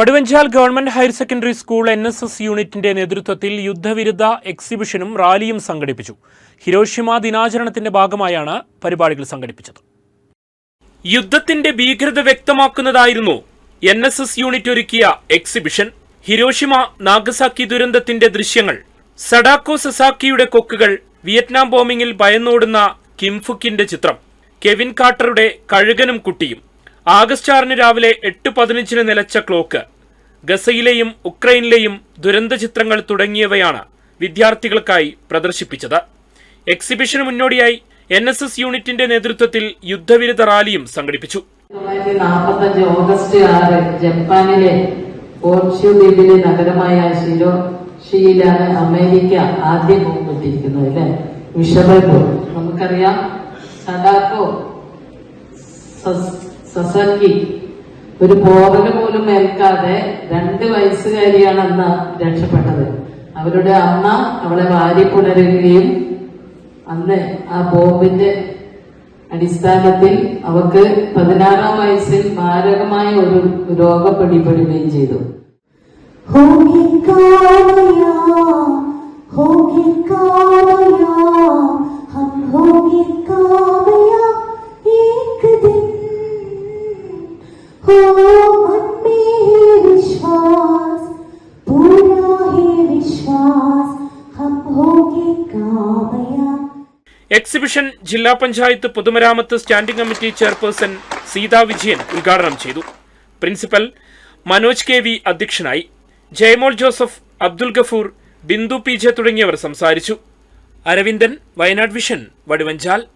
Vaduvanchal government higher secondary school N S S യൂണിറ്റിന്റെ നേതൃത്വത്തിൽ യുദ്ധവിരുദ്ധ എക്സിബിഷനും റാലിയും സംഘടിപ്പിച്ചു. ഹിരോഷിമ ദിനാചരണത്തിന്റെ ഭാഗമായാണ് പരിപാടികൾ സംഘടിപ്പിച്ചത്. യുദ്ധത്തിന്റെ ഭീകരത വ്യക്തമാക്കുന്നതായിരുന്നു എൻ എസ് എസ് യൂണിറ്റ് ഒരുക്കിയ എക്സിബിഷൻ. ഹിരോഷിമ നാഗസാക്കി ദുരന്തത്തിന്റെ ദൃശ്യങ്ങൾ സഡാക്കോ സസാക്കിയുടെ കൊക്കുകൾ വിയറ്റ്നാം ബോംബിങ്ങിൽ ഭയന്നോടുന്ന കിംഫുക്കിന്റെ ചിത്രം കെവിൻ കാട്ടറുടെ കഴുകനും കുട്ടിയും ആഗസ്റ്റ് ആറിന് രാവിലെ എട്ട് പതിനഞ്ചിന് നിലച്ച ക്ലോക്ക്. ഗസയിലെയും ഉക്രൈനിലെയും ദുരന്ത ചിത്രങ്ങൾ തുടങ്ങിയവയാണ് വിദ്യാർത്ഥികൾക്കായി പ്രദർശിപ്പിച്ചത്. എക്സിബിഷന് മുന്നോടിയായി എൻ എസ് എസ് യൂണിറ്റിന്റെ നേതൃത്വത്തിൽ യുദ്ധവിരുദ്ധ റാലിയും സംഘടിപ്പിച്ചു. തൊള്ളായിരത്തി ഓഗസ്റ്റ് ആറ് ജപ്പാനിലെ ദ്വീപിലെ നഗരമായ ഷിലോഷിയിലാണ് അമേരിക്ക ആദ്യം വിഷബൽ നമുക്കറിയാം സഡാക്കോ സസക്കി. ഒരു പോറൽ പോലും ഏൽക്കാതെ രണ്ട് വയസ്സുകാരിയാണ് അന്ന് രക്ഷപ്പെട്ടത്. അവരുടെ അമ്മ അവളെ വാരി പുണരുകയും അന്ന് ആ ബോംബിന്റെ അടിസ്ഥാനത്തിൽ അവക്ക് പതിനാറാം വയസ്സിൽ മാരകമായ ഒരു രോഗം പിടിപെടുകയും ചെയ്തു. എക്സിബിഷൻ ജില്ലാ പഞ്ചായത്ത് പൊതുമരാമത്ത് standing committee chairperson Seetha Vijayan ഉദ്ഘാടനം ചെയ്തു. പ്രിൻസിപ്പൽ മനോജ് കെ വി അധ്യക്ഷനായി. ജയമോൾ ജോസഫ് അബ്ദുൽ ഗഫൂർ ബിന്ദു പി ജെ തുടങ്ങിയവർ സംസാരിച്ചു. അരവിന്ദൻ വയനാട് വിഷൻ വടുവഞ്ചാൽ.